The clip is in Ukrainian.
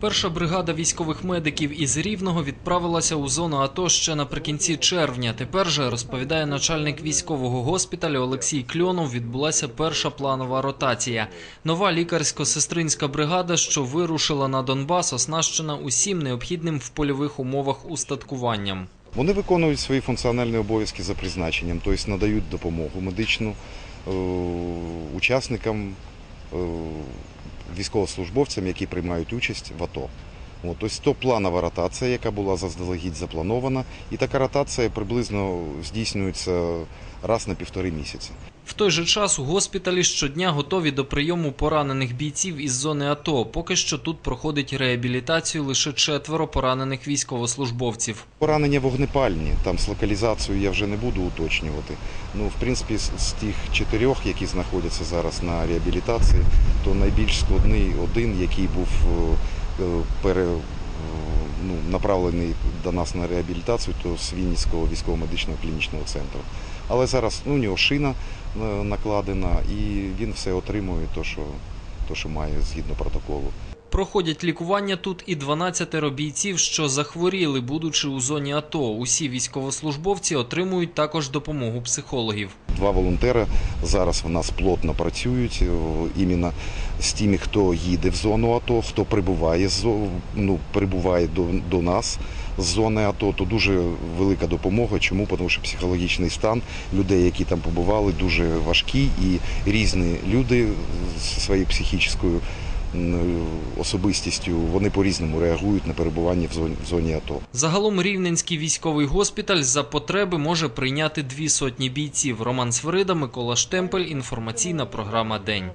Перша бригада військових медиків із Рівного відправилася у зону АТО ще наприкінці червня. Тепер же, розповідає начальник військового госпіталю Олексій Кльонов, відбулася перша планова ротація. Нова лікарсько-сестринська бригада, що вирушила на Донбас, оснащена усім необхідним в польових умовах устаткуванням. Вони виконують свої функціональні обов'язки за призначенням, тобто надають допомогу медичну е, учасникам, е, військовослужбовцям, які приймають участь в АТО. От, тобто то планова ротація, яка була заздалегідь запланована, і така ротація приблизно здійснюється раз на півтори місяці. В той же час у госпіталі щодня готові до прийому поранених бійців із зони АТО. Поки що тут проходить реабілітацію лише четверо поранених військовослужбовців. Поранення вогнепальні, там з локалізацією я вже не буду уточнювати. Ну, в принципі, з, тих чотирьох, які знаходяться зараз на реабілітації, то найбільш складний один, який був е, пере, е, ну, направлений до нас на реабілітацію, то з Вінницького військово-медичного клінічного центру. Але зараз ну, у нього шина е, накладена, і він все отримує, то, що, то, що має згідно протоколу. Проходять лікування тут і 12 бійців, що захворіли, будучи у зоні АТО. Усі військовослужбовці отримують також допомогу психологів. Два волонтери зараз в нас плотно працюють іменно з тими, хто їде в зону АТО, хто прибуває, ну, прибуває до, до нас з зони АТО, то дуже велика допомога. Чому? Тому що психологічний стан людей, які там побували, дуже важкий і різні люди зі своєю психічною особистістю, вони по-різному реагують на перебування в зоні, зоні АТО. Загалом Рівненський військовий госпіталь за потреби може прийняти дві сотні бійців. Роман Свирида, Микола Штемпель. Інформаційна програма День.